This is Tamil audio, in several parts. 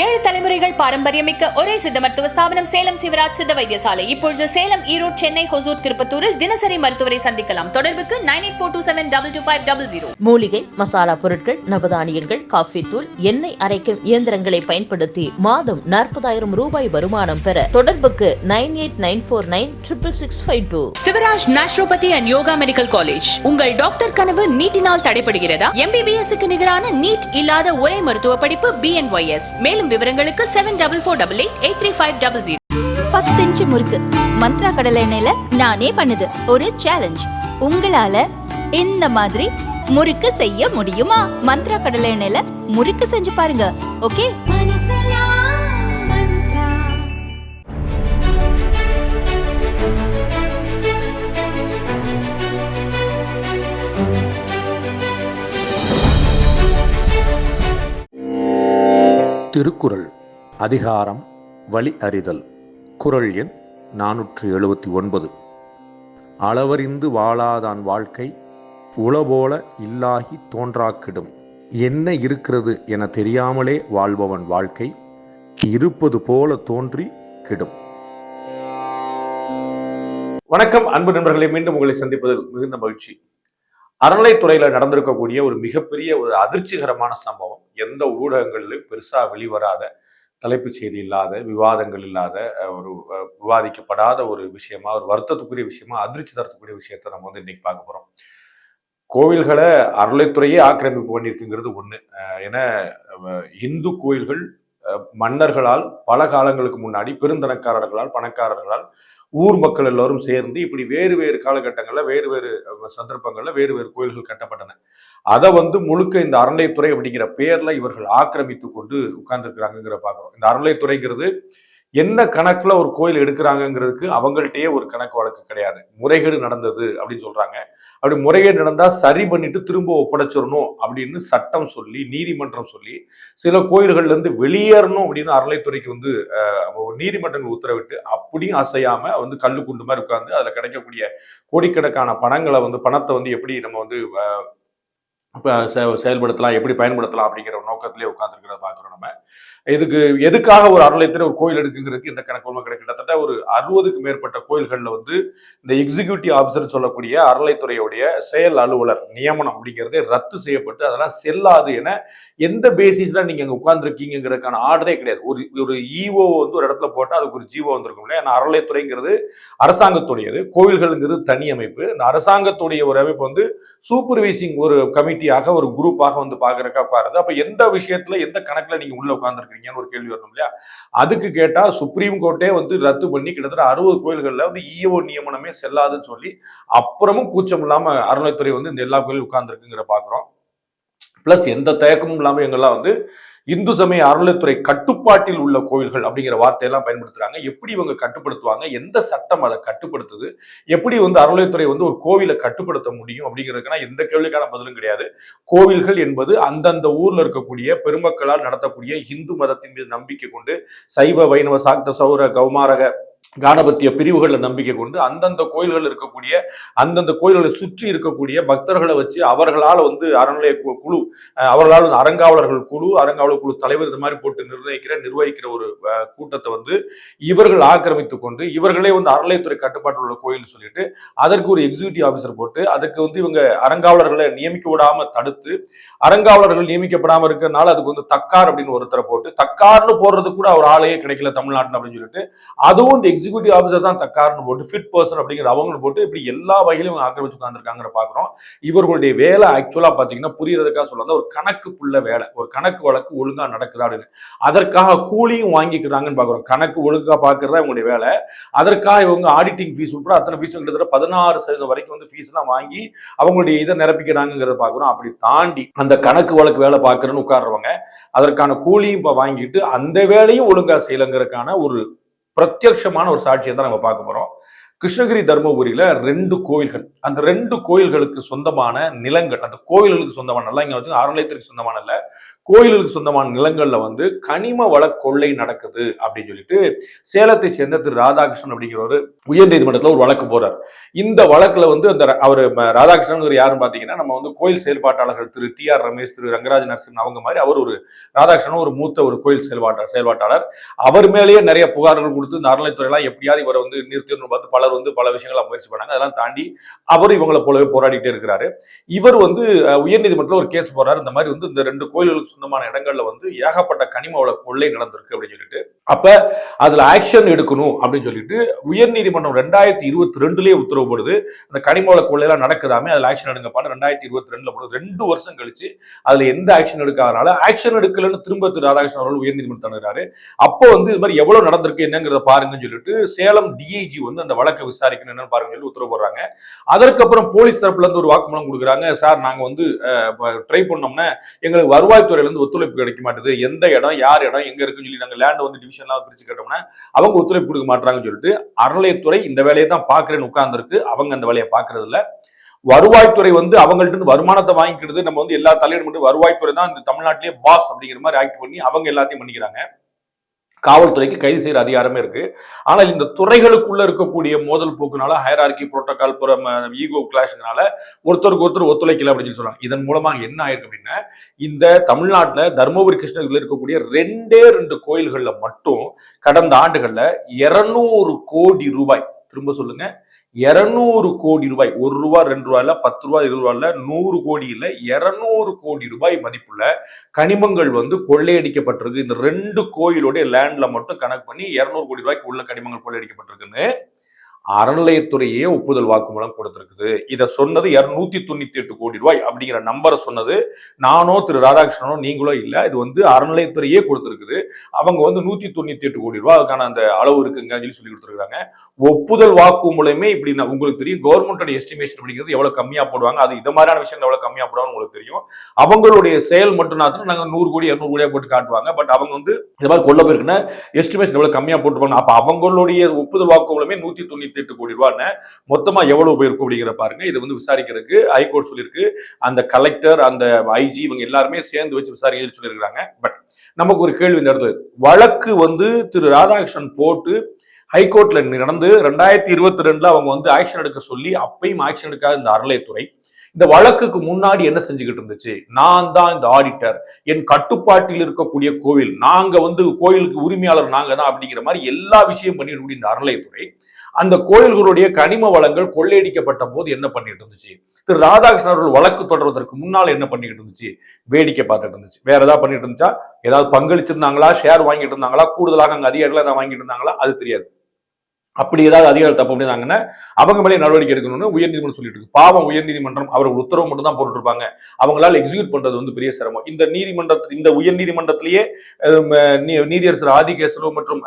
ஏழு தலைமுறைகள் பாரம்பரியமிக்க ஒரே சித்த மருத்துவ ஸ்தாபனம் சேலம் சிவராஜ் சித்த வைத்தியசாலை. இப்பொழுது சேலம் ஈரோடு சென்னை ஹொசூர் திருப்பத்தூரில் தினசரி மருத்துவரை சந்திக்கலாம். தொடர்புக்கு nine eight four two seven double two five double zero. மூலிகை மசாலா பொருட்கள் நவதானியங்கள் காஃபி தூள் எண்ணெய் அரைக்கும் இயந்திரங்களை பயன்படுத்தி மாதம் நாற்பதாயிரம் ரூபாய் வருமானம் பெற தொடர்புக்கு nine eight nine four nine triple six five two. Sivaraj naturopathy and yoga medical college. உங்கள் டாக்டர் கனவு நீட்டினால் தடைபடுகிறதா? எம்பிபிஎஸ் க்கு நிகரான நீட் இல்லாத ஒரே மருத்துவ படிப்பு பிஎன்ஒய்எஸ் மேலும் விவரங்களுக்கு seven double four double eight eight three five double zero பத்து இன்ச்சு முறுக்கு. மந்த்ரா கடலை எண்ணெயில நானே பண்ணுது. ஒரு சேலஞ்ச் உங்களால இந்த மாதிரி முறுக்கு செய்ய முடியுமா? மந்த்ரா கடலை எண்ணெயில முறுக்கு செஞ்சு பாருங்க. ஓகே திருக்குறள் அதிகாரம் வழி அறிதல் குறள் எண் நானூற்று எழுபத்தி ஒன்பது. அளவறிந்து வாழாதான் வாழ்க்கை உளபோல இல்லாகி தோன்றாக்கிடும். என்ன இருக்கிறது என தெரியாமலே வாழ்பவன் வாழ்க்கை இருப்பது போல தோன்றி கெடும். வணக்கம் அன்பு நண்பர்களை மீண்டும் உங்களை சந்திப்பதில் மிகுந்த மகிழ்ச்சி. அறநிலைத்துறையில் நடந்திருக்கக்கூடிய ஒரு மிகப்பெரிய ஒரு அதிர்ச்சிகரமான சம்பவம். எந்த ஊடகங்களிலும் பெருசா வெளிவராத தலைப்புச் செய்தி இல்லாத விவாதங்கள் இல்லாத ஒரு விவாதிக்கப்படாத ஒரு விஷயமா ஒரு வருத்தத்துக்குரிய விஷயமா அதிர்ச்சி தரத்துக்குரிய விஷயத்தை நம்ம வந்து இன்னைக்கு பார்க்க போறோம். கோவில்களை அறநிலைத்துறையே ஆக்கிரமிப்பு பண்ணியிருக்குங்கிறது ஒண்ணு. அஹ், ஏன்னா இந்து கோயில்கள் அஹ், மன்னர்களால் பல காலங்களுக்கு முன்னாடி பெருந்தனக்காரர்களால் பணக்காரர்களால் ஊர் மக்கள் எல்லோரும் சேர்ந்து இப்படி வேறு வேறு காலகட்டங்களில் வேறு வேறு சந்தர்ப்பங்களில் சந்தர்ப்பங்கள்ல வேறு வேறு கோயில்கள் கட்டப்பட்டன. அதை வந்து முழுக்க இந்த அறநிலையத்துறை அப்படிங்கிற பேர்ல இவர்கள் ஆக்கிரமித்து கொண்டு உட்கார்ந்துருக்கிறாங்கிற பார்க்குறோம். இந்த அறநிலையத்துறைங்கிறது என்ன கணக்குல ஒரு கோயில் எடுக்கிறாங்கங்கிறதுக்கு அவங்கள்ட்டயே ஒரு கணக்கு வழக்கு கிடையாது. முறைகேடு நடந்தது அப்படின்னு சொல்றாங்க. அப்படி முறைகேடு நடந்தா சரி பண்ணிட்டு திரும்ப ஒப்படைச்சிடணும் அப்படின்னு சட்டம் சொல்லி நீதிமன்றம் சொல்லி சில கோயில்கள்ல இருந்து வெளியேறணும் அப்படின்னு அறநிலைத்துறைக்கு வந்து நீதிமன்றங்கள் உத்தரவிட்டு அப்படியும் அசையாம வந்து கல்லு குண்டு மாதிரி உட்காந்து அதுல கிடைக்கக்கூடிய கோடிக்கணக்கான பணங்களை வந்து பணத்தை வந்து எப்படி நம்ம வந்து இப்போ செ- செயல்படுத்தலாம் எப்படி பயன்படுத்தலாம் அப்படிங்கிற ஒரு நோக்கத்திலே உட்காந்துருக்கிறத பார்க்குறோம் நம்ம. இதுக்கு எதுக்காக ஒரு அறநிலையத்தில் ஒரு கோயில் எடுக்குங்கிறதுக்கு இந்த கணக்கு உண்மை கிட்டத்தட்ட ஒரு அறுபதுக்கு மேற்பட்ட கோயில்களில் வந்து இந்த எக்ஸிகியூட்டிவ் ஆஃபீஸர் சொல்லக்கூடிய அறநிலைத்துறையுடைய செயல் அலுவலர் நியமனம் அப்படிங்கிறதே ரத்து செய்யப்பட்டு அதெல்லாம் செல்லாது என எந்த பேசிஸில் நீங்கள் அங்கே உட்காந்துருக்கீங்கிறதுக்கான ஆர்டரே கிடையாது. ஒரு ஒரு இஓ வந்து ஒரு இடத்துல போட்டால் அதுக்கு ஒரு ஜீவோ வந்திருக்கும் இல்லையா? ஏன்னா அறநிலைத்துறைங்கிறது அரசாங்கத்துடையது கோயில்களுங்கிறது தனி அமைப்பு. இந்த அரசாங்கத்துடைய ஒரு அமைப்பு வந்து சூப்பர்வைசிங் ஒரு கமிட்டி கமிட்டியாக ஒரு குரூப்பாக வந்து பாக்குறக்கா உட்காருது. அப்ப எந்த விஷயத்துல எந்த கணக்குல நீங்க உள்ள உட்கார்ந்துருக்கீங்கன்னு ஒரு கேள்வி வரணும் இல்லையா? அதுக்கு கேட்டா சுப்ரீம் கோர்ட்டே வந்து ரத்து பண்ணி கிட்டத்தட்ட அறுபது கோயில்கள்ல வந்து இஓ நியமனமே செல்லாதுன்னு சொல்லி அப்புறமும் கூச்சம் இல்லாம அறநிலைத்துறை வந்து இந்த எல்லா கோயிலும் உட்கார்ந்துருக்குங்கிற பாக்குறோம். பிளஸ் எந்த தயக்கமும் இல்லாம எங்கெல்லாம் வந்து இந்து சமய அறநிலைத்துறை கட்டுப்பாட்டில் உள்ள கோயில்கள் அப்படிங்கிற வார்த்தையெல்லாம் பயன்படுத்துறாங்க. எப்படி இவங்க கட்டுப்படுத்துவாங்க? எந்த சட்டம் அதை கட்டுப்படுத்துது? எப்படி வந்து அறநிலைத்துறை வந்து ஒரு கோவிலை கட்டுப்படுத்த முடியும் அப்படிங்கிறதுக்கான எந்த கேள்விக்கான பதிலும் கிடையாது. கோவில்கள் என்பது அந்தந்த ஊர்ல இருக்கக்கூடிய பெருமக்களால் நடத்தக்கூடிய இந்து மதத்தின் மீது நம்பிக்கை கொண்டு சைவ வைணவ சாக்த சௌர கௌமாரக கானபத்திய பிரிவுகளில் நம்பிக்கை கொண்டு அந்தந்த கோயில்கள் இருக்கக்கூடிய அந்தந்த கோயில்களை சுற்றி இருக்கக்கூடிய பக்தர்களை வச்சு அவர்களால் வந்து அறநிலைய கு- குழு அவர்களால் வந்து அறங்காவலர்கள் குழு அறங்காவலர் குழு தலைவர் இந்த மாதிரி போட்டு நிர்ணயிக்கிற நிர்வகிக்கிற ஒரு கூட்டத்தை வந்து இவர்கள் ஆக்கிரமித்து கொண்டு இவர்களே வந்து அறநிலையத்துறை கட்டுப்பாட்டில் உள்ள கோயில் சொல்லிட்டு அதற்கு ஒரு எக்ஸிகியூட்டிவ் ஆஃபீஸர் போட்டு அதுக்கு வந்து இவங்க அறங்காவலர்களை நியமிக்க விடாம தடுத்து அறங்காவலர்கள் நியமிக்கப்படாமல் இருக்கிறதுனால அதுக்கு வந்து தக்கார் அப்படின்னு ஒருத்தரை போட்டு தக்கார்னு போடுறதுக்கு கூட ஒரு ஆளையே கிடைக்கல தமிழ்நாட்டில் அப்படின்னு சொல்லிட்டு அதுவும் இந்த எக்ஸிக்யூட்டிவ் ஆஃபீஸர் தான் தக்கார்னு போட்டு ஃபிட் பர்சன் அப்படிங்கிற அவங்களை போட்டு இப்படி எல்லா வகையிலும் இவங்க ஆக்கிரமிச்சு உட்காந்துருக்காங்கிற பார்க்குறோம் இவர்களுடைய வேலை ஆக்சுவலாக பார்த்தீங்கன்னா புரியறதுக்காக சொல்லாத ஒரு கணக்கு புள்ள வேலை. ஒரு கணக்கு வழக்கு ஒழுங்காக நடக்குதா அப்படின்னு. அதற்காக கூலியும் வாங்கிக்கிறாங்கன்னு பார்க்குறோம் கணக்கு ஒழுங்காக பார்க்குறதா இவங்களுடைய வேலை. அதற்காக இவங்க ஆடிட்டிங் ஃபீஸ் உட்பட அத்தனை ஃபீஸ் கிட்டத்தட்ட பதினாறு சதவீதம் வரைக்கும் வந்து ஃபீஸ் எல்லாம் வாங்கி அவங்களுடைய இதை நிரப்பிக்கிறாங்கிறத பார்க்குறோம் அப்படி தாண்டி அந்த கணக்கு வழக்கு வேலை பார்க்குறேன்னு உட்கார்றவங்க அதற்கான கூலியும் இப்போ வாங்கிட்டு அந்த வேலையும் ஒழுங்காக செய்யலைங்கிறதுக்கான ஒரு பிரத்யட்சமான ஒரு சாட்சியை தான் நம்ம பார்க்க போறோம். கிருஷ்ணகிரி தர்மபுரியில ரெண்டு கோயில்கள். அந்த ரெண்டு கோயில்களுக்கு சொந்தமான நிலங்கள் அந்த கோயில்களுக்கு சொந்தமான நல்லா இங்க வச்சு ஆரோக்கியத்திற்கு சொந்தமான இல்லை கோயிலுக்கு சொந்தமான நிலங்களில் வந்து கனிம வள கொள்ளை நடக்குது அப்படின்னு சொல்லிட்டு சேலத்தை சேர்ந்த திரு ராதாகிருஷ்ணன் அப்படிங்கிறவர் உயர்நீதிமன்றத்தில் ஒரு வழக்கு போறார். இந்த வழக்குல வந்து அந்த அவர் ராதாகிருஷ்ணன் யாருன்னு பார்த்தீங்கன்னா நம்ம வந்து கோயில் செயல்பாட்டாளர்கள் திரு டி ஆர் ரமேஷ் திரு ரங்கராஜ நரசிம்மன் அவங்க மாதிரி அவர் ஒரு ராதாகிருஷ்ணன் ஒரு மூத்த ஒரு கோயில் செயல்பாட்டாளர் செயல்பாட்டாளர். அவர் மேலேயே நிறைய புகார்கள் கொடுத்து இந்த அறநிலைத்துறையெல்லாம் எப்படியாவது இவரை வந்து நிறுத்தணும்னு பார்த்து பலர் வந்து பல விஷயங்களை முயற்சி பண்ணாங்க. அதெல்லாம் தாண்டி அவர் இவங்களை போலவே போராடிட்டே இருக்கிறாரு. இவர் வந்து உயர்நீதிமன்றத்தில் ஒரு கேஸ் போறாரு இந்த மாதிரி வந்து இந்த ரெண்டு கோயில்களுக்கு சொந்தமான இடங்கள்ல வந்து ஏகப்பட்ட கனிம வள கொள்ளை நடந்திருக்கு அப்படின்னு சொல்லிட்டு. அப்ப அதுல ஆக்ஷன் எடுக்கணும் அப்படின்னு சொல்லிட்டு உயர்நீதிமன்றம் ரெண்டாயிரத்தி இருபத்தி ரெண்டுலயே உத்தரவு போடுது. அந்த கனிம வள கொள்ளையெல்லாம் நடக்குதாமே அதுல ஆக்ஷன் எடுங்கப்பான்னு ரெண்டாயிரத்தி இருபத்தி ரெண்டுல போடுது. ரெண்டு வருஷம் கழிச்சு அதுல எந்த ஆக்ஷன் எடுக்காதனால ஆக்ஷன் எடுக்கலன்னு திரும்ப திரு ராதாகிருஷ்ணன் அவர்கள் உயர்நீதிமன்றம் அணுகிறாரு அப்போ வந்து இது மாதிரி எவ்வளவு நடந்திருக்கு என்னங்கிறத பாருங்கன்னு சொல்லிட்டு சேலம் டிஐஜி வந்து அந்த வழக்கை விசாரிக்கணும் என்னன்னு பாருங்க சொல்லி உத்தரவு போடுறாங்க. அதற்கப்புறம் போலீஸ் தரப்புல இருந்து ஒரு வாக்குமூலம் கொடுக்குறாங்க. சார் நாங்க வந்து ட்ரை பண்ணோம்னா எங்களுக்கு வருவாய்த்துறை இருந்து ஒத்துழைப்பு கிடைக்க மாட்டேது. எந்த இடம் யார் இடம் எங்க இருக்குன்னு சொல்லி நாங்க லேண்ட் வந்து டிவிஷன்லாம் பிரிச்சு கேட்டோம்னா அவங்க ஒத்துழைப்பு கொடுக்க மாட்டாங்கன்னு சொல்லிட்டு அறநிலையத்துறை இந்த வேலையை தான் பாக்குறேன்னு உட்கார்ந்துருக்கு. அவங்க அந்த வேலையை பாக்குறது இல்ல. வருவாய்த்துறை வந்து அவங்கள்ட்ட இருந்து வருமானத்தை வாங்கிக்கிறது நம்ம வந்து எல்லா தலையிடும் மட்டும் வருவாய்த்துறை தான் இந்த தமிழ்நாட்டிலேயே பாஸ் அப்படிங்கிற மாதிரி ஆக்ட் பண்ணி அவங்க எல்லாத்தையும் பண்ணிக்கிறாங்க. காவல்துறைக்கு கைது செய்யற அதிகாரமே இருக்கு. ஆனால் இந்த துறைகளுக்குள்ள இருக்கக்கூடிய மோதல் போக்குனால ஹயரார்கி புரோட்டோகால் புறம் ஈகோ கிளாஷ்னால ஒருத்தருக்கு ஒருத்தர் ஒத்துழைக்கல அப்படின்னு சொல்லி சொல்றாங்க. இதன் மூலமாக என்ன ஆயிருக்கு அப்படின்னா இந்த தமிழ்நாட்டில் தருமபுரி கிருஷ்ணகிரியில் இருக்கக்கூடிய ரெண்டே ரெண்டு கோயில்களில் மட்டும் கடந்த ஆண்டுகளில் இருநூறு கோடி ரூபாய். திரும்ப சொல்லுங்க. இருநூறு கோடி ரூபாய் ஒரு ரூபா ரெண்டு ரூபாயில பத்து ரூபா இருபது ரூபாயில நூறு கோடி இல்ல இருநூறு கோடி ரூபாய் மதிப்புள்ள கனிமங்கள் வந்து கொள்ளையடிக்கப்பட்டிருக்கு. இந்த ரெண்டு கோயிலுடைய லேண்ட்ல மட்டும் கணக்கு பண்ணி இருநூறு கோடி ரூபாய்க்கு உள்ள கனிமங்கள் கொள்ளையடிக்கப்பட்டிருக்குன்னு அறநிலையத்துறையே ஒப்புதல் வாக்குமூலம் கொடுத்திருக்குது. இதை சொன்னது இரநூத்தி தொண்ணூத்தி எட்டு கோடி ரூபாய் அப்படிங்கிற நம்பரை சொன்னது நானோ திரு ராதாகிருஷ்ணனோ நீங்களோ இல்லை. இது வந்து அறநிலையத்துறையே கொடுத்திருக்குது. அவங்க வந்து நூத்தி தொண்ணூத்தி எட்டு கோடி ரூபாய் அதுக்கான அந்த அளவு இருக்குங்க சொல்லி சொல்லி கொடுத்துருக்காங்க ஒப்புதல் வாக்குமூலமே இப்படி நான் உங்களுக்கு தெரியும். கவர்மெண்டோட எஸ்டிமேஷன் அப்படிங்கிறது எவ்வளவு கம்மியா போடுவாங்க. அது இது மாதிரியான விஷயங்கள் எவ்வளவு கம்மியா போடுவாங்கன்னு உங்களுக்கு தெரியும். அவங்களுடைய செயல் மட்டும் தான் நாங்க நூறு கோடி இருநூறு கோடியா போட்டு காட்டுவாங்க. பட் அவங்க வந்து இந்த மாதிரி கொள்ள போயிருக்குன்னா எஸ்டிமேஷன் எவ்வளவு கம்மியா போட்டுருவாங்க அப்ப அவங்களுடைய ஒப்புதல் வாக்குமூலமே நூத்தி தொண்ணூத்தி எட்டு கோடி ரூபான்னு மொத்தமா எவ்வளவு போயிருக்கும் அப்படிங்கிற பாருங்க. இது வந்து விசாரிக்கிறதுக்கு ஹைகோர்ட் சொல்லியிருக்கு. அந்த கலெக்டர் அந்த ஐஜி இவங்க எல்லாருமே சேர்ந்து வச்சு விசாரிக்க சொல்லியிருக்கிறாங்க. பட் நமக்கு ஒரு கேள்வி இந்த இடத்துல. வழக்கு வந்து திரு ராதாகிருஷ்ணன் போட்டு ஹைகோர்ட்ல நடந்து ரெண்டாயிரத்தி இருபத்தி ரெண்டுல அவங்க வந்து ஆக்ஷன் எடுக்க சொல்லி அப்பயும் ஆக்ஷன் எடுக்காத இந்த அறநிலையத்துறை இந்த வழக்குக்கு முன்னாடி என்ன செஞ்சுக்கிட்டு இருந்துச்சு? நான் தான் இந்த ஆடிட்டர் என் கட்டுப்பாட்டில் இருக்கக்கூடிய கோவில். நாங்க வந்து கோயிலுக்கு உரிமையாளர் நாங்க தான் அப்படிங்கிற மாதிரி எல்லா விஷயம் பண்ணிடக்கூடிய இந்த அறநிலையத்துறை அந்த கோயில்களுடைய கனிம வளங்கள் கொள்ளையடிக்கப்பட்ட போது என்ன பண்ணிட்டு இருந்துச்சு? திரு ராதாகிருஷ்ணன் அவர்கள் வழக்கு தொடர்வதற்கு முன்னால் என்ன பண்ணிட்டு இருந்துச்சு? வேடிக்கை பார்த்துட்டு இருந்துச்சு. வேற ஏதாவது பண்ணிட்டு இருந்துச்சா? ஏதாவது பங்களிச்சிருந்தாங்களா? ஷேர் வாங்கிட்டு இருந்தாங்களா? கூடுதலாக அங்க அதிகாரிகள் ஏதாவது வாங்கிட்டு இருந்தாங்களா? அது தெரியாது. அப்படி ஏதாவது அதிகாரிகள் தப்பு பண்ணியிருந்தாங்கன்னா அவங்க மேலே நடவடிக்கை எடுக்கணும்னு உயர்நீதிமன்றம் சொல்லிட்டு இருக்கு. பாவம் உயர்நீதிமன்றம் அவர்கள் உத்தரவு மட்டும் தான் போட்டுருப்பாங்க அவங்களால எக்ஸிக்யூட் பண்றது வந்து பெரிய சிரமம். இந்த நீதிமன்றத்தில் இந்த உயர்நீதிமன்றத்திலேயே நீதியரசர் ஆதிகேசலு மற்றும்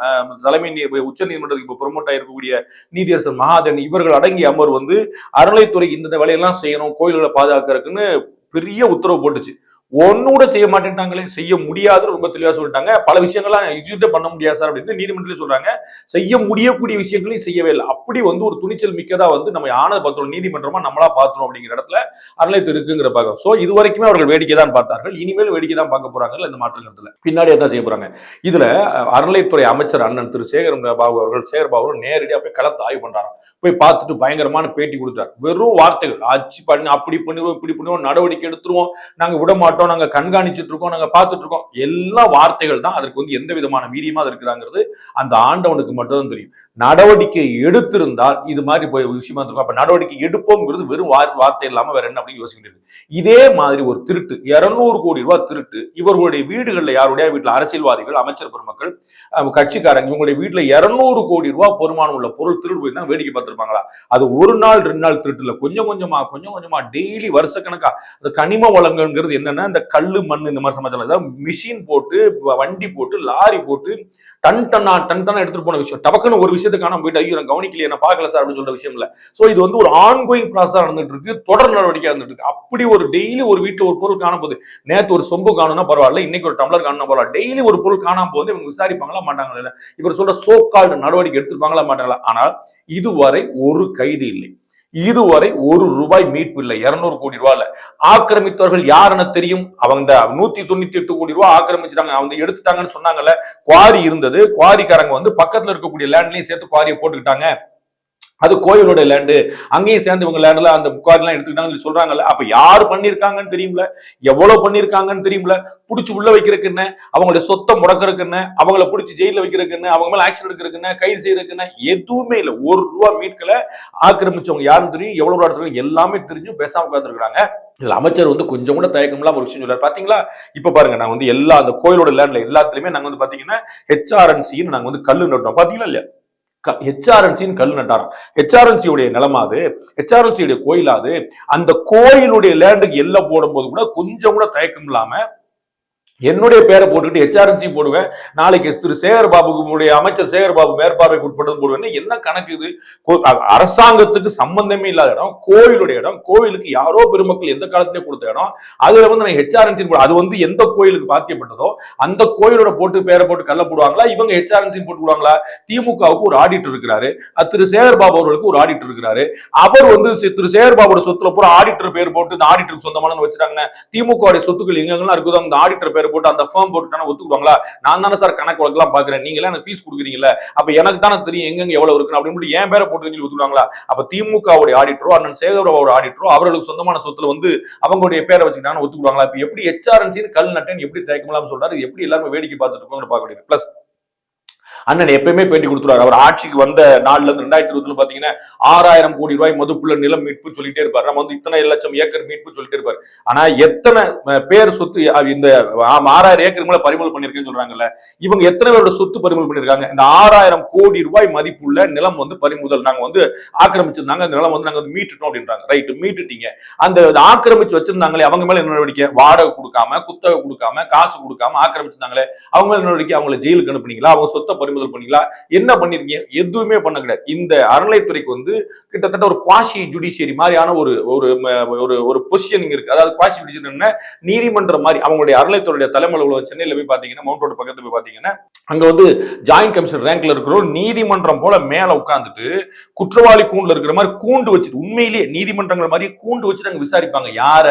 தலைமை உச்ச நீதிமன்றத்துக்கு இப்போ ப்ரொமோட் ஆகிருக்கக்கூடிய நீதியரசர் மகாதன் இவர்கள் அடங்கிய அமர்வு வந்து அறநிலைத்துறை இந்த வேலையெல்லாம் செய்யணும் கோயில்களை பாதுகாக்கிறதுக்குன்னு பெரிய உத்தரவு போட்டுச்சு. ஒன்னூட செய்ய மாட்டேன்ட்டாங்களே செய்ய முடியாதுன்னு ரொம்ப தெளிவாக சொல்லிட்டாங்க. பல விஷயங்கள்லாம் எக்ஸிக்யூட் பண்ண முடியாது சார் அப்படின்னு நீதிமன்றத்திலே சொல்றாங்க. செய்ய முடியக்கூடிய விஷயங்களையும் செய்யவே இல்லை. அப்படி வந்து ஒரு துணிச்சல் மிக்கதா வந்து நம்ம ஆனது பார்த்தோம் நீதிமன்றமா நம்மளா பார்த்தோம் அப்படிங்கிற இடத்துல அறநிலையத்து இருக்குங்கிற பார்க்க ஸோ இது வரைக்குமே அவர்கள் வேடிக்கை தான் பார்த்தார்கள். இனிமேல் வேடிக்கை தான் பார்க்க போறாங்க இந்த மாற்றங்கள்ல பின்னாடி தான் செய்ய போறாங்க? இதுல அஹ், அறநிலையத்துறை அமைச்சர் அண்ணன் திரு சேகர் பாபு அவர்கள் சேகர் பாபு நேரடியாக போய் களத்தை ஆய்வு பண்றாராம். போய் பார்த்துட்டு பயங்கரமான பேட்டி கொடுத்தார். வெறும் வார்த்தைகள். ஆட்சி பண்ணி அப்படி பண்ணிடுவோம் இப்படி பண்ணுவோம் நடவடிக்கை எடுத்துருவோம் நாங்க விட மாட்டோம் நாங்க கண்காணிச்சிட்டு இருக்கோம் நாங்க பார்த்துட்டு இருக்கோம். எல்லா வார்த்தைகள் தான் அதற்கு வந்து எந்த விதமான வீரியமா அது இருக்குதாங்கிறது அந்த ஆண்டவனுக்கு மட்டும்தான் தெரியும். நடவடிக்கை எடுத்திருந்தால் இது மாதிரி போய் விஷயமா இருக்கும் அப்ப நடவடிக்கை எடுப்போம்ங்கிறது வெறும் வார்த்தை இல்லாம வேற என்ன அப்படின்னு யோசிக்கிட்டு இதே மாதிரி ஒரு திருட்டு இருநூறு கோடி ரூபாய் திருட்டு இவர்களுடைய வீடுகளில் யாருடைய வீட்டில் அரசியல்வாதிகள் அமைச்சர் பெருமக்கள் கட்சிக்காரங்க இவங்களுடைய வீட்டில் இருநூறு கோடி ரூபாய் பொறுமானம் உள்ள பொருள் திருடு போய் தான் வேடிக்கை பார்த்துருப்பாங்களா? அது ஒரு நாள் ரெண்டு நாள் திருட்டுல கொஞ்சம் கொஞ்சமா கொஞ்சம் கொஞ்சமா டெய்லி வருஷக்கணக்கா அந்த கனிம வளங்கள்ங்கிறது என்னன்னா இந்த கல் மண் இந்த மாதிரி சமாச்சாரம் மிஷின் போட்டு வ- வண்டி போட்டு லாரி போட்டு டன் டன்னா டன் டன்னா எடுத்துட்டு போன விஷயம். டபக்குன்னு ஒரு விஷயத்தை காணாம போயிட்டு ஐயோ நான் கவனிக்கலையே நான் பார்க்கல சார் அப்படின்னு சொல்ற விஷயம் இல்லை ஸோ இது வந்து ஒரு ஆன்கோயிங் ப்ராசஸாக நடந்துட்டு இருக்கு தொடர் நடவடிக்கை இருந்துட்டு இருக்கு அப்படி ஒரு டெய்லி ஒரு வீட்டில் ஒரு பொருள் காண போகுது நேற்று ஒரு சொம்பு காணும்னா பரவாயில்ல இன்னைக்கு ஒரு டம்ளர் காணும் பரவாயில்ல. டெய்லி ஒரு பொருள் காணாம போது இவங்க விசாரிப்பாங்களா மாட்டாங்களா இவர் சொல்ற சோ கால்டு நடவடிக்கை எடுத்துருப்பாங்களா மாட்டாங்களா. ஆனால் இதுவரை ஒரு கைது இல்லை. இதுவரை ஒரு ரூபாய் மீட்பு இல்லை. இருநூறு கோடி ரூபாயில. ஆக்கிரமித்தவர்கள் யாருன்னு தெரியும்? அவங்க நூத்தி தொண்ணூத்தி எட்டு கோடி ரூபாய் ஆக்கிரமிச்சிட்டாங்க. அவங்க எடுத்துட்டாங்கன்னு சொன்னாங்கல்ல குவாரி இருந்தது. குவாரிக்காரங்க வந்து பக்கத்துல இருக்கக்கூடிய லேண்ட்லயும் சேர்த்து குவாரியை போட்டுக்கிட்டாங்க. அது கோயிலோட லேண்டு அங்கேயும் சேர்ந்து இவங்க லேண்டில் அந்த முக்காரிலாம் எடுத்துக்கிட்டாங்கன்னு சொல்கிறாங்கல்ல சொல்றாங்கல்ல. அப்ப யார் பண்ணியிருக்காங்கன்னு தெரியும்ல? எவ்வளோ பண்ணிருக்காங்கன்னு தெரியும்ல? பிடிச்சி உள்ள வைக்கிறதுக்கு என்ன? அவங்களுடைய சொத்தை முடக்கிறதுக்கு என்ன? அவங்கள பிடிச்சி ஜெயிலில் வைக்கிறதுக்கு என்ன? அவங்க மேலே ஆக்ஷன் எடுக்கிறதுக்கு என்ன? கைது செய்யறதுக்கு என்ன? எதுவுமே இல்லை. ஒரு ரூபா மீட்களை ஆக்கிரமிச்சவங்க யாருன்னு தெரியும்? எவ்வளோ இடத்துல எல்லாமே தெரிஞ்சும் பேசாம உட்காந்துருக்காங்க இதில் அமைச்சர் வந்து கொஞ்சம் கூட தயக்கம் ஒரு விஷயம் சொல்லார் பார்த்தீங்களா இப்போ பாருங்க நான் வந்து எல்லா அந்த கோயிலோட லேண்டில் எல்லாத்துலேயுமே நாங்கள் வந்து பார்த்தீங்கன்னா ஹெச்ஆர்என்சின்னு நாங்கள் வந்து கல்லு நட்டோம். பார்த்தீங்களா இல்லையா? ஹெச்ஆர்என்சின்னு கல் நட்டாராம். ஹெச்ஆர்என்சியுடைய நிலமாது. ஹெச்ஆர்என்சியுடைய கோயிலாது. அந்த கோயிலுடைய லேண்டுக்கு எல்லை போடும்போது கூட கொஞ்சம் கூட தயக்கம் இல்லாம என்னுடைய பேரை போட்டுக்கிட்டு ஹெச்ஆர்என்சி போடுவேன். நாளைக்கு திரு சேகர் பாபுடைய அமைச்சர் சேகர் பாபு மேற்பார்வைக்கு உட்பட்டது போடுவேன். என்ன கணக்கு இது? கோ- அரசாங்கத்துக்கு சம்பந்தமே இல்லாத இடம் கோயிலுடைய இடம் கோயிலுக்கு யாரோ பெருமக்கள் எந்த காலத்திலே கொடுத்த இடம் அதுல வந்து நான் ஹெச்ஆர்என்சி அது வந்து எந்த கோயிலுக்கு பாத்தியப்பட்டதோ அந்த கோயிலோட போட்டு பேரை போட்டு கல்ல போடுவாங்களா? இவங்க ஹெச்ஆர்என்சி போட்டு விடுவாங்களா? திமுகவுக்கு ஒரு ஆடிட்டர் இருக்கிறாரு. திரு சேகர் பாபு அவர்களுக்கு ஒரு ஆடிட்டர் இருக்கிறாரு. அவர் வந்து திரு சேகர் பாபுடைய சொத்துல பூரா ஆடிட்டர் பேர் போட்டு இந்த ஆடிட்டருக்கு சொந்தமான வச்சிருக்காங்க திமுக சொத்துக்கள் எங்கெல்லாம் இருக்குதோ அந்த ஆடிட்டர் பேர் போட்டு அந்த ஃபேம் போட்டுட்டான ஒத்துக்குவாங்களா நான் தானே சார் கணக்கு வழக்கெல்லாம் பாக்குறேன் நீங்க எனக்கு ஃபீஸ் கொடுக்குறீங்கல்ல. அப்ப எனக்கு தானே தெரியும் எங்கெங்க எவ்வளவு இருக்கு அப்படின்னு என் பேரை போட்டு சொல்லி ஒத்துக்குவாங்களா அப்ப திமுகவுடைய ஆடிட்டரோ அண்ணன் சேகர் பாபுவோட ஆடிட்டரோ அவர்களுக்கு சொந்தமான சொத்துல வந்து அவங்களுடைய பேரை வச்சுக்கிட்டாங்க ஒத்துக்குவாங்களா இப்ப எப்படி ஹெச்ஆர்என்சின்னு கல் நட்டன் எப்படி தயக்கமில்லாம சொல்றாரு? எப்படி எல்லாருமே வேடிக்கை பார்த்துட்டு இருக்கோங்க பார்க்க முடியுது பிளஸ் அண்ணன் எப்பயுமே பேட்டி கொடுத்துருவாரு. அவர் ஆட்சிக்கு வந்த நாள்ல இருந்து ரெண்டாயிரத்தி இருபதுல பாத்தீங்கன்னா ஆறாயிரம் கோடி ரூபாய் மதுப்புள்ள நிலம் மீட்பு சொல்லிட்டே இருப்பார். நம்ம வந்து இத்தனை லட்சம் ஏக்கர் மீட்பு சொல்லிட்டே இருப்பாரு. ஆனா எத்தனை பேர் சொத்து இந்த ஆறாயிரம் ஏக்கர் மேல பறிமுதல் பண்ணிருக்கேன்னு சொல்றாங்கல்ல இவங்க எத்தனை பேரோட சொத்து பறிமுதல் பண்ணிருக்காங்க இந்த ஆறாயிரம் கோடி ரூபாய் மதிப்புள்ள நிலம் வந்து பறிமுதல் நாங்க வந்து ஆக்கிரமிச்சிருந்தாங்க. அந்த நிலம் வந்து நாங்க வந்து மீட்டுட்டோம் அப்படின்றாங்க. ரைட் மீட்டுட்டீங்க. அந்த ஆக்கிரமிச்சு வச்சிருந்தாங்களே அவங்க மேல என்ன நடவடிக்கை? வாடகை கொடுக்காம குத்தகை கொடுக்காம காசு கொடுக்காம ஆக்கிரமிச்சிருந்தாங்களே அவங்க மேல நடவடிக்கை? அவங்களை ஜெயிலுக்கு அனுப்புனீங்களா? அவங்க சொத்தை பறிமுதல் கொள்முதல் பண்ணீங்களா? என்ன பண்ணிருக்கீங்க? எதுவுமே பண்ண கிடையாது. இந்த அறநிலைத்துறைக்கு வந்து கிட்டத்தட்ட ஒரு குவாஷி ஜுடிஷியரி மாதிரியான ஒரு ஒரு ஒரு ஒரு பொசிஷனிங் இருக்கு. அதாவது குவாஷி ஜுடிஷியரி என்ன? நீதிமன்றம் மாதிரி அவங்களுடைய அறநிலைத்துறையுடைய தலைமை அலுவலகம் சென்னையில் போய் பார்த்தீங்கன்னா மவுண்ட் ரோடு பக்கத்தில் போய் பார்த்தீங்கன்னா அங்க வந்து ஜாயிண்ட் கமிஷன் ரேங்க்ல இருக்கிறோம் நீதிமன்றம் போல மேல உட்காந்துட்டு குற்றவாளி கூண்டுல இருக்கிற மாதிரி கூண்டு வச்சுட்டு உண்மையிலேயே நீதிமன்றங்கள் மாதிரி கூண்டு வச்சுட்டு அங்க விசாரிப்பாங்க. யார?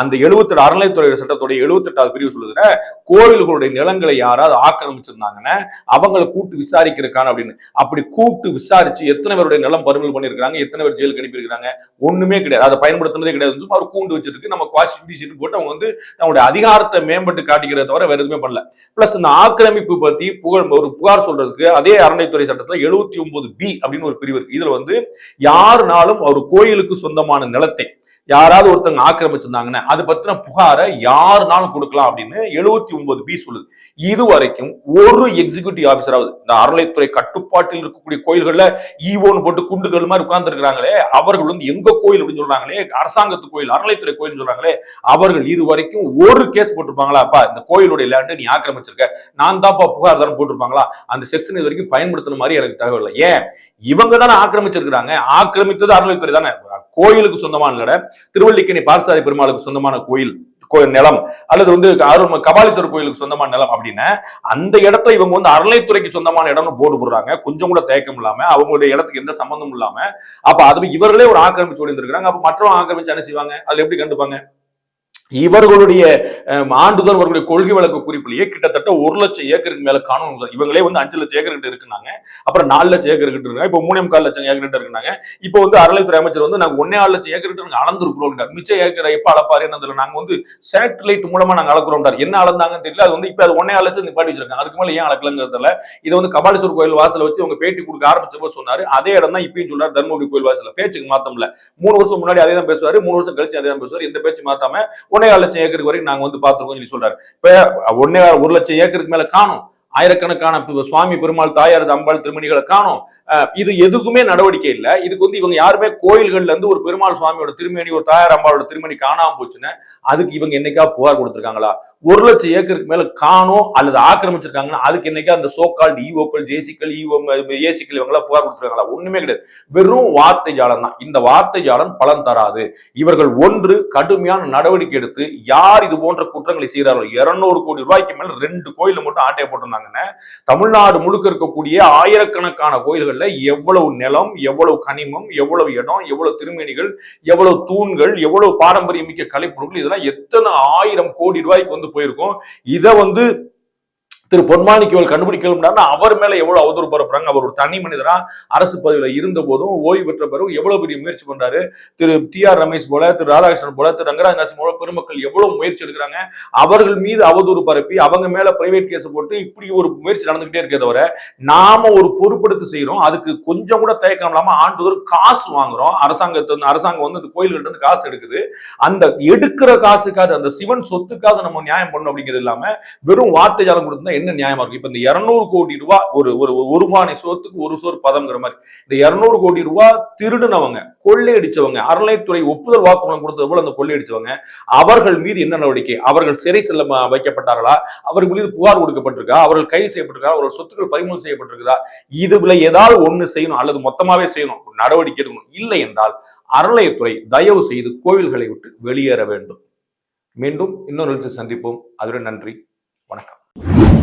அந்த எழுபத்தெட்டு அறநிலைத்துறை சட்டத்துடைய எழுபத்தெட்டாவது பிரிவு சொல்லுதுன்னா கோயில்களுடைய நிலங்களை யாராவது ஆக்கிரமிச்சிருந்தாங்கன்னா அவங்களை கூட்டு விசாரிக்கிறதுக்கான அப்படின்னு. அப்படி கூட்டு விசாரிச்சு எத்தனை பேருடைய நிலம் பறிமுதல் பண்ணியிருக்காங்க எத்தனை பேர் ஜெயிலுக்கு அனுப்பியிருக்காங்க ஒண்ணுமே கிடையாது. அதை பயன்படுத்தினதே கிடையாது. சும்மா ஒரு கூண்டு வச்சிருக்கு. நம்ம குவாஷி போட்டு அவங்க வந்து நம்மளுடைய அதிகாரத்தை மேம்பட்டு காட்டிக்கிறத தவிர வேற எதுவுமே பண்ணல. பிளஸ் இந்த ஆக்கிரமிப்பு பத்தி புகழ் ஒரு புகார் சொல்றதுக்கு அதே அறநிலைத்துறை சட்டத்துல எழுபத்தி ஒன்பது பி அப்படின்னு ஒரு பிரிவு இருக்கு. இதுல வந்து யாருனாலும் ஒரு கோயிலுக்கு சொந்தமான நிலத்தை யாராவது ஒருத்தங்க ஆக்கிரமிச்சிருந்தாங்கன்னா அது பத்தின புகாரை யாருனாலும் கொடுக்கலாம் அப்படின்னு எழுபத்தி ஒன்பது பி சொல்லுது. இது வரைக்கும் ஒரு எக்ஸிகியூட்டிவ் ஆபீசராவது இந்த அறநிலைத்துறை கட்டுப்பாட்டில் இருக்கக்கூடிய கோயில்கள்ல ஈவோன்னு போட்டு குண்டுகள் மாதிரி உட்கார்ந்துருக்கிறாங்களே அவர்கள் வந்து எங்க கோயில் அப்படின்னு சொல்றாங்களே அரசாங்கத்து கோயில் அறநிலைத்துறை கோயில் சொல்றாங்களே அவர்கள் இது வரைக்கும் ஒரு கேஸ் போட்டிருப்பாங்களா? அப்பா இந்த கோயிலுடைய லேண்டு நீ ஆக்கிரமிச்சிருக்க. நான் தான்ப்பா புகார் தானே போட்டிருப்பாங்களா? அந்த செக்ஷன் இது வரைக்கும் பயன்படுத்தின மாதிரி எனக்கு தகவல் இல்லை. ஏன்? இவங்க தானே ஆக்கிரமிச்சிருக்கிறாங்க. ஆக்கிரமித்தது அறநிலைத்துறை தானே. கோயிலுக்கு சொந்தமான திருவள்ளிக்கணி திருவல்லிக்கணி பெருமாளுக்கு சொந்தமான கோயில். நிலம் அல்லது வந்து அருள் கபாலீஸ்வரர் கோயிலுக்கு சொந்தமான நிலம் அப்படின்னு அந்த இடத்துல இவங்க வந்து அறநிலைத்துறைக்கு சொந்தமான இடம்னு போர்டு போடுறாங்க. கொஞ்சம் கூட தயக்கம் இல்லாம அவங்களுடைய இடத்துக்கு எந்த சம்பந்தமும் இல்லாம அப்ப அது இவர்களே ஒரு ஆக்கிரமிச்சு ஓடிந்திருக்கிறாங்க அப்ப மற்றவங்க ஆக்கிரமிச்சு என்ன செய்வாங்க? அதுல எப்படி கண்டுப்பாங்க? இவர்களுடைய ஆண்டுதோறும் அவர்களுடைய கொள்கை வழக்கு குறிப்பிலேயே கிட்டத்தட்ட ஒரு லட்சம் ஏக்கருக்கு மேல காணும் இவங்களே வந்து அஞ்சு லட்சம் ஏக்கர் கிட்ட இருக்குனாங்க. அப்புறம் நாலு லட்சம் ஏக்கர் கிட்ட இருக்காங்க. இப்போ மூணு கால் லட்சம் ஏக்கர் கிட்ட இருக்காங்க இப்போ வந்து அறநிலைத்துறை அமைச்சர் வந்து நாங்க ஒன்னே ஆறு லட்சம் ஏக்கர் கிட்ட நாங்க அளந்துருக்கிறோம் மிச்சம் ஏக்கர் எப்ப அளப்பாரு என்னதுல நாங்க வந்து சேட்டலைட் மூலமா நாங்க அளக்குறோம் என்ன அளந்தாங்கன்னு தெரியல. அது வந்து இப்போ அது ஒன்னே ஆறு லட்சம் நிப்பாட்டி வச்சிருக்காங்க. அதுக்கு மேல ஏன் அளக்கலங்கிறதுல இதை வந்து கபாலீஸ்வர் கோயில் வாசல வச்சு அவங்க பேட்டி கொடுக்க ஆரம்பிச்சப்போ சொன்னாரு. அதே இடம் தான் இப்பயும் சொன்னார் தர்மபுரி கோயில் வாசல பேச்சுக்கு மாத்தம்ல. மூணு வருஷம் முன்னாடி அதே தான் பேசுவாரு. மூணு வருஷம் கழிச்சு அதே தான் பேசுவாரு. எந்த பேச்சு மாத்தாம ஒன்னே ஆறு லட்சம் ஏக்கருக்கு வரைக்கும் நாங்க வந்து பார்த்திருக்கோம் சொல்லி சொல்றாரு. இப்ப ஒன்னே ஒரு லட்சம் ஏக்கருக்கு மேல காணும். ஆயிரக்கணக்கான சுவாமி பெருமாள் தாயார் அம்பாள் திருமணிகளை காணும். இது எதுக்குமே நடவடிக்கை இல்லை. இதுக்கு வந்து இவங்க யாருமே கோயில்கள்ல இருந்து ஒரு பெருமாள் சுவாமியோட திருமணி ஒரு தாயார் அம்பாளோட திருமணி காணாம போச்சுன்னா அதுக்கு இவங்க என்னைக்கா புகார் கொடுத்துருக்காங்களா? ஒரு லட்சம் ஏக்கருக்கு மேல காணோம் அல்லது ஆக்கிரமிச்சிருக்காங்கன்னா அதுக்கு என்னைக்கா அந்த சோக்கால் ஈவோக்கள் ஜேசிக்கள் ஈவோ ஏசிக்கள் இவங்களா புகார் கொடுத்துருக்காங்களா? ஒண்ணுமே கிடையாது. வெறும் வார்த்தை ஜாலம் தான். இந்த வார்த்தை ஜாலம் பலன் தராது. இவர்கள் ஒன்று கடுமையான நடவடிக்கை எடுத்து யார் இது போன்ற குற்றங்களை செய்கிறார்கள்? இருநூறு கோடி ரூபாய்க்கு மேல ரெண்டு கோயில மட்டும் ஆட்டையை போட்டிருந்தாங்க. பண்றாங்கன்னு தமிழ்நாடு முழுக்க இருக்கக்கூடிய ஆயிரக்கணக்கான கோயில்கள்ல எவ்வளவு நிலம் எவ்வளவு கனிமம் எவ்வளவு இடம் எவ்வளவு திருமேனிகள் எவ்வளவு தூண்கள் எவ்வளவு பாரம்பரியமிக்க கலைப்பொருட்கள் இதெல்லாம் எத்தனை ஆயிரம் கோடி ரூபாய்க்கு வந்து போயிருக்கும். இதை வந்து திரு பொன்மாணிக்கவல் கண்டுபிடிக்கணும்னா அவர் மேல எவ்வளவு அவதூறு பரப்புறாங்க? அவர் ஒரு தனி மனிதரா? அரசு பதவியில இருந்த போதும் ஓய்வு பெற்ற பிறகு எவ்வளவு பெரிய முயற்சி பண்றாரு? திரு டி ஆர் ரமேஷ் போல திரு ராதாகிருஷ்ணன் போல திரு ரங்கராஜ் நாசி போல பெருமக்கள் எவ்வளவு முயற்சி எடுக்கிறாங்க? அவர்கள் மீது அவதூறு பரப்பி அவங்க மேல பிரைவேட் கேஸ் போட்டு இப்படி ஒரு முயற்சி நடந்துகிட்டே இருக்கே தவிர நாம ஒரு பொறுப்பெடுத்து செய்யறோம் அதுக்கு கொஞ்சம் கூட தயக்கம் இல்லாம ஆண்டுதோறும் காசு வாங்குறோம். அரசாங்கத்தை வந்து- அரசாங்கம் வந்து அந்த கோயில்கிட்ட இருந்து காசு எடுக்குது. அந்த எடுக்கிற காசுக்காவது அந்த சிவன் சொத்துக்காக நம்ம நியாயம் பண்ணணும் அப்படிங்கிறது இல்லாம வெறும் வார்த்தை ஜாலம் கொடுத்தா என்ன நியாயமா இருக்கும்? இப்ப இந்த இருநூறு கோடி ரூபாய் ஒரு ஒரு ஒரு மானை சோத்துக்கு ஒரு சோறு பதம்ங்கிற மாதிரி. இந்த இருநூறு கோடி ரூபாய் திருடுனவங்க கொள்ளையடிச்சவங்க அறநிலைத்துறை ஒப்புதல் வாக்குமூலம் கொடுத்தது போல அந்த கொள்ளையடிச்சவங்க அவர்கள் மீது என்ன நடவடிக்கை? அவர்கள் சிறை செல்ல வைக்கப்பட்டார்களா? அவர்கள் மீது புகார் கொடுக்கப்பட்டிருக்கா? அவர்கள் கைது செய்யப்பட்டிருக்கா? அவர்கள் சொத்துக்கள் பறிமுதல் செய்யப்பட்டிருக்குதா? இதுல ஏதாவது ஒண்ணு செய்யணும் அல்லது மொத்தமாவே செய்யணும் ஒரு நடவடிக்கை எடுக்கணும். இல்லை என்றால் அறநிலையத்துறை தயவு செய்து கோவில்களை விட்டு வெளியேற வேண்டும். மீண்டும் இன்னொரு சந்திப்போம். அதுடன் நன்றி. வணக்கம்.